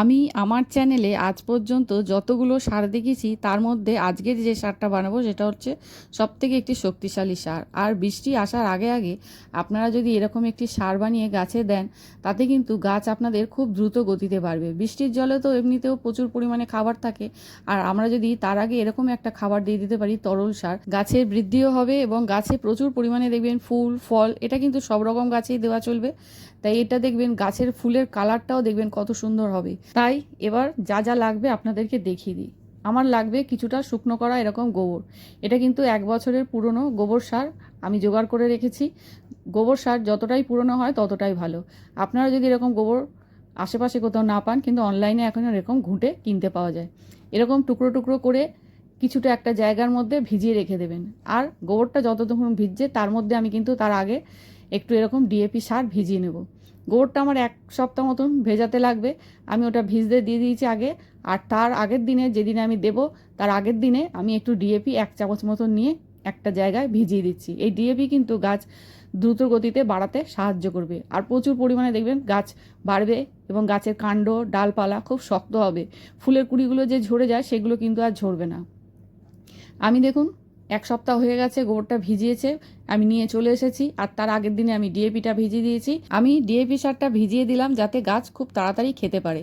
আমি আমার চ্যানেলে আজ পর্যন্ত যতগুলো সার দেখেছি, তার মধ্যে আজকের যে সারটা বানাবো সেটা হচ্ছে সবথেকে একটি শক্তিশালী সার। আর বৃষ্টি আসার আগে আগে আপনারা যদি এরকম একটি সার বানিয়ে গাছে দেন, তাতে কিন্তু গাছ আপনাদের খুব দ্রুত গতিতে বাড়বে। বৃষ্টির জলে তো এমনিতেও প্রচুর পরিমাণে খাবার থাকে। আর আমরা যদি তার আগে এরকম একটা খাবার দিয়ে দিতে পারি, তরল সার, গাছের বৃদ্ধিও হবে এবং গাছে প্রচুর পরিমাণে দেখবেন ফুল, ফল, এটা কিন্তু সব রকম গাছেই দেওয়া চলবে। তাই এটা দেখবেন গাছের ফুলের কালারটাও দেখবেন কত সুন্দর হবে। তাই এবার যা যা লাগবে আপনাদেরকে দেখিয়ে দিই। আমার লাগবে কিছুটা শুকনো করা এরকম গোবর। এটা কিন্তু এক বছরের পুরনো গোবর সার আমি জোগাড় করে রেখেছি। গোবর সার যতটাই পুরনো হয় ততটাই ভালো। আপনারা যদি এরকম গোবর আশেপাশে কোথাও না পান কিন্তু অনলাইনে এখন এরকম ঘুঁটে কিনতে পাওয়া যায়। এরকম টুকরো টুকরো করে কিছুটা একটা জায়গার মধ্যে ভিজিয়ে রেখে দেবেন। আর গোবরটা যতক্ষণ ভিজছে তার মধ্যে আমি কিন্তু তার আগে একটু এরকম ডিএপি সার ভিজিয়ে নেব। গোবরটা আমার এক সপ্তাহ মতন ভেজাতে লাগবে। আমি ওটা ভিজতে দিয়ে দিয়েছি আগে। আর তার আগের দিনে যেদিন আমি দেব, তার আগের দিনে আমি একটু ডিএপি এক চামচ মতন নিয়ে একটা জায়গায় ভিজিয়ে দিচ্ছি। এই ডিএপি কিন্তু গাছ দ্রুত গতিতে বাড়াতে সাহায্য করবে। আর প্রচুর পরিমাণে দেখবেন গাছ বাড়বে এবং গাছের কাণ্ড, ডালপালা খুব শক্ত হবে। ফুলের কুড়িগুলো যে ঝরে যায়, সেগুলো কিন্তু আর ঝরবে না। আমি দেখুন এক সপ্তাহ হয়ে গেছে, গোবরটা ভিজিয়েছে, আমি নিয়ে চলে এসেছি আর তার আগের দিনে আমি ডিএপিটা ভিজিয়ে দিয়েছি। আমি ডিএপি সারটা ভিজিয়ে দিলাম যাতে গাছ খুব তাড়াতাড়ি খেতে পারে।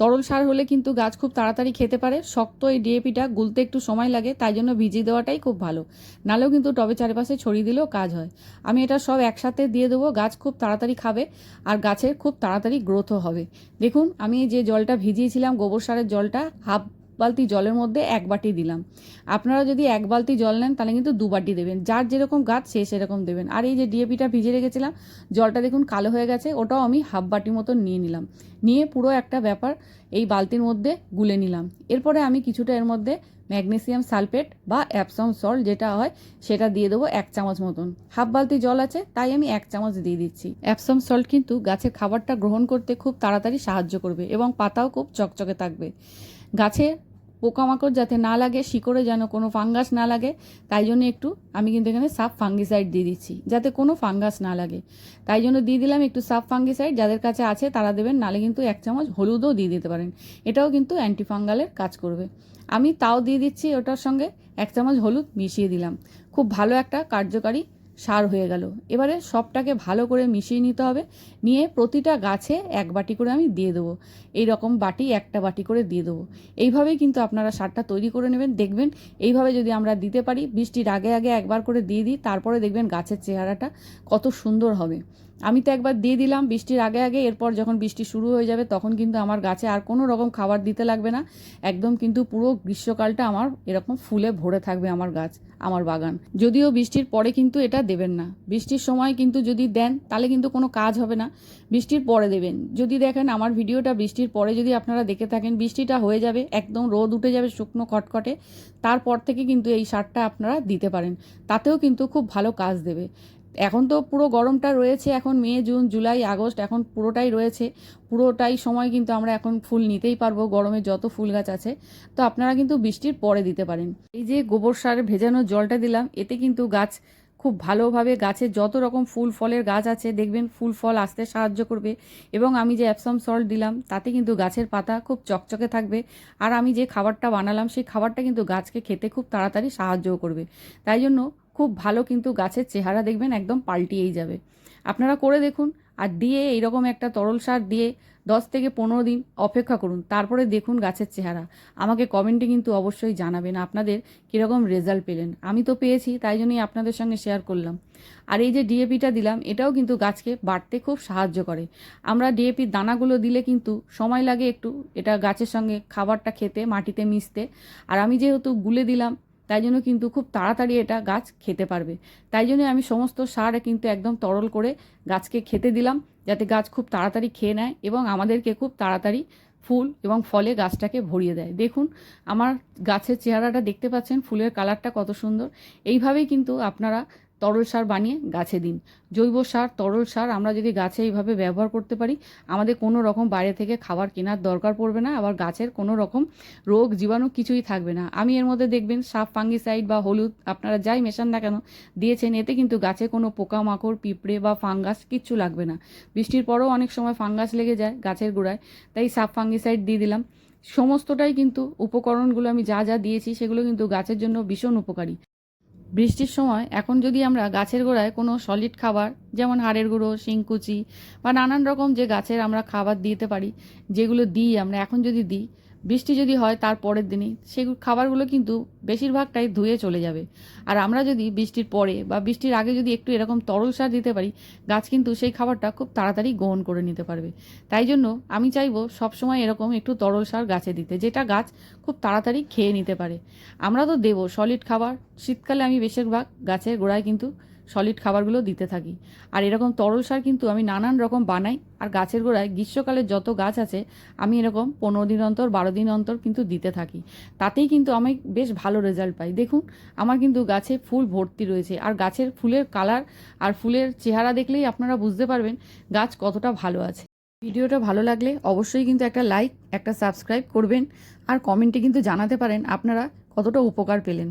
তরল সার হলে কিন্তু গাছ খুব তাড়াতাড়ি খেতে পারে, শক্ত এই ডিএপিটা গুলতে একটু সময় লাগে, তাই জন্য ভিজিয়ে দেওয়াটাই খুব ভালো। নালেও কিন্তু টবে চারিপাশে ছড়িয়ে দিলেও কাজ হয়। আমি এটা সব একসাথে দিয়ে দেবো, গাছ খুব তাড়াতাড়ি খাবে আর গাছের খুব তাড়াতাড়ি গ্রোথও হবে। দেখুন, আমি যে জলটা ভিজিয়েছিলাম, গোবর সারের জলটা, হাফ বালতি জলের মধ্যে এক বাটি দিলাম। আপনারা যদি এক বালতি জল নেন, তাহলে কিন্তু দু বাটি দেবেন। যার যেরকম গাছ, সে সেরকম দেবেন। আর এই যে ডিএপিটা ভিজে রেখেছিলাম, জলটা দেখুন কালো হয়ে গেছে, ওটাও আমি হাফ বাটি মতন নিয়ে নিলাম। নিয়ে পুরো একটা ব্যাপার এই বালতির মধ্যে গুলে নিলাম। এরপরে আমি কিছুটা এর মধ্যে ম্যাগনেসিয়াম সালফেট বা অ্যাপসম সল্ট যেটা হয়, সেটা দিয়ে দেবো এক চামচ মতন। হাফ বালতি জল আছে, তাই আমি এক চামচ দিয়ে দিচ্ছি। অ্যাপসম সল্ট কিন্তু গাছের খাবারটা গ্রহণ করতে খুব তাড়াতাড়ি সাহায্য করবে এবং পাতাও খুব চকচকে থাকবে। গাছে পোকামাকড় যাতে না লাগে, শিকড়ে যেন কোনো ফাঙ্গাস না লাগে, তাই জন্য একটু আমি কিন্তু এখানে সাফ ফাঙ্গিসাইড দিয়ে দিচ্ছি, যাতে কোনো ফাঙ্গাস না লাগে। তাই জন্য দিয়ে দিলাম একটু সাফ ফাঙ্গিসাইড যাদের কাছে আছে তারা দেবেন, নালে কিন্তু এক চামচ হলুদও দিয়ে দিতে পারেন। এটাও কিন্তু অ্যান্টিফাঙ্গালের কাজ করবে। আমি তাও দিয়ে দিচ্ছি ওটার সঙ্গে, এক চামচ হলুদ মিশিয়ে দিলাম। খুব ভালো একটা কার্যকারী সার হয়ে গেল। এবারে সবটাকে ভালো করে মিশিয়ে নিতে হবে। নিয়ে প্রতিটা গাছে এক বাটি করে আমি দিয়ে দেবো। এই রকম বাটি একটা বাটি করে দিয়ে দেবো। এইভাবেই কিন্তু আপনারা সারটা তৈরি করে নেবেন। দেখবেন এইভাবে যদি আমরা দিতে পারি, বৃষ্টির আগে আগে একবার করে দিয়ে দিই, তারপরে দেখবেন গাছের চেহারাটা কত সুন্দর হবে। আমি তো একবার দিয়ে দিলাম বৃষ্টির আগে আগে, এরপর যখন বৃষ্টি শুরু হয়ে যাবে তখন কিন্তু আমার গাছে আর কোনো রকম খাবার দিতে লাগবে না। একদম কিন্তু পুরো গ্রীষ্মকালটা আমার এরকম ফুলে ভরে থাকবে আমার গাছ, আমার বাগান। যদিও বৃষ্টির পরে কিন্তু এটা দেবেন না। বৃষ্টির সময় কিন্তু যদি দেন, তাহলে কিন্তু কোনো কাজ হবে না। বৃষ্টির পরে দেবেন। যদি দেখেন আমার ভিডিওটা বৃষ্টির পরে যদি আপনারা দেখে থাকেন, বৃষ্টিটা হয়ে যাবে, একদম রোদ উঠে যাবে শুকনো খটখটে, তারপর থেকে কিন্তু এই সারটা আপনারা দিতে পারেন। তাতেও কিন্তু খুব ভালো কাজ দেবে। এখন তো পুরো গরমটা রয়েছে, এখন মে, জুন, জুলাই, আগস্ট, এখন পুরোটাই রয়েছে। পুরোটাই সময় কিন্তু আমরা এখন ফুল নিতেই পারব, গরমে যত ফুল গাছ আছে। তো আপনারা কিন্তু বৃষ্টির পরে দিতে পারেন। এই যে গোবর সার ভেজানো জলটা দিলাম, এতে কিন্তু গাছ খুব ভালোভাবে গাছে যত রকম ফুল, ফলের গাছ আছে, দেখবেন ফুল, ফল আসতে সাহায্য করবে। এবং আমি যে অ্যাপসাম সল্ট দিলাম, তাতে কিন্তু গাছের পাতা খুব চকচকে থাকবে। আর আমি যে খাবারটা বানালাম, সেই খাবারটা কিন্তু গাছকে খেতে খুব তাড়াতাড়ি সাহায্যও করবে। তাই জন্য খুব ভালো কিন্তু গাছের চেহারা দেখবেন একদম পাল্টিয়েই যাবে। আপনারা করে দেখুন। আর দিয়ে এইরকম একটা তরল সার দিয়ে দশ থেকে পনেরো দিন অপেক্ষা করুন, তারপরে দেখুন গাছের চেহারা। আমাকে কমেন্টে কিন্তু অবশ্যই জানাবেন আপনাদের কীরকম রেজাল্ট পেলেন। আমি তো পেয়েছি, তাই জন্যই আপনাদের সঙ্গে শেয়ার করলাম। আর এই যে ডিএপিটা দিলাম, এটাও কিন্তু গাছকে বাড়তে খুব সাহায্য করে। আমরা ডিএপির দানাগুলো দিলে কিন্তু সময় লাগে একটু, এটা গাছের সঙ্গে খাবারটা খেতে, মাটিতে মিশতে। আর আমি যেহেতু গুলে দিলাম তাই জন্য কিন্তু খুব তাড়াতাড়ি এটা গাছ খেতে পারবে। তাই জন্য আমি সমস্ত সার কিন্তু একদম তরল করে গাছকে খেতে দিলাম, যাতে গাছ খুব তাড়াতাড়ি খেয়ে নেয় এবং আমাদেরকে খুব তাড়াতাড়ি ফুল এবং ফলে গাছটাকে ভরিয়ে দেয়। দেখুন, আমার গাছের চেহারাটা দেখতে পাচ্ছেন, ফুলের কালারটা কত সুন্দর। এইভাবেই কিন্তু আপনারা তরল সার বানিয়ে গাছে দিন। জৈব সার, তরল সার আমরা যদি গাছে এইভাবে ব্যবহার করতে পারি, আমাদের কোনো রকম বাইরে থেকে খাবার কেনার দরকার পড়বে না, আবার গাছের কোনো রকম রোগ, জীবাণু কিছুই থাকবে না। আমি এর মধ্যে দেখবেন সাপ, ফাঙ্গিসাইড বা হলুদ, আপনারা যাই মেশান না কেন, দিয়েছেন, এতে কিন্তু গাছে কোনো পোকামাকড়, পিঁপড়ে বা ফাঙ্গাস কিচ্ছু লাগবে না। বৃষ্টির পরেও অনেক সময় ফাঙ্গাস লেগে যায় গাছের গোড়ায়, তাই সাপ, ফাঙ্গিসাইড দিয়ে দিলাম। সমস্তটাই কিন্তু উপকরণগুলো আমি যা যা দিয়েছি, সেগুলো কিন্তু গাছের জন্য ভীষণ উপকারী। বৃষ্টির সময় এখন যদি আমরা গাছের গোড়ায় কোনো সলিড খাবার, যেমন হাড়ের গুঁড়ো, শিংকুচি বা নানান রকম যে গাছের আমরা খাবার দিতে পারি, যেগুলো দিই আমরা, এখন যদি দিই বৃষ্টি যদি হয় তার পরের দিনই সেই খাবারগুলো কিন্তু বেশিরভাগটাই ধুয়ে চলে যাবে। আর আমরা যদি বৃষ্টির পরে বা বৃষ্টির আগে যদি একটু এরকম তরল সার দিতে পারি, গাছ কিন্তু সেই খাবারটা খুব তাড়াতাড়ি গ্রহণ করে নিতে পারবে। তাই জন্য আমি চাইব সবসময় এরকম একটু তরল সার গাছে দিতে, যেটা গাছ খুব তাড়াতাড়ি খেয়ে নিতে পারে। আমরা তো দেবো সলিড খাবার, শীতকালে আমি বেশিরভাগ গাছের গোড়ায় কিন্তু সলিড খাবারগুলো দিতে থাকি। আর এরকম তরল সার কিন্তু আমি নানান রকম বানাই, আর গাছের গোড়ায় গ্রীষ্মকালে যত গাছ আছে, আমি এরকম পনেরো দিন অন্তর, বারো দিন অন্তর কিন্তু দিতে থাকি। তাতেই কিন্তু আমি বেশ ভালো রেজাল্ট পাই। দেখুন, আমার কিন্তু গাছে ফুল ভর্তি রয়েছে, আর গাছের ফুলের কালার আর ফুলের চেহারা দেখলেই আপনারা বুঝতে পারবেন গাছ কতটা ভালো আছে। ভিডিওটা ভালো লাগলে অবশ্যই কিন্তু একটা লাইক একটা সাবস্ক্রাইব করবেন, আর কমেন্টে কিন্তু জানাতে পারেন আপনারা কতটা উপকার পেলেন।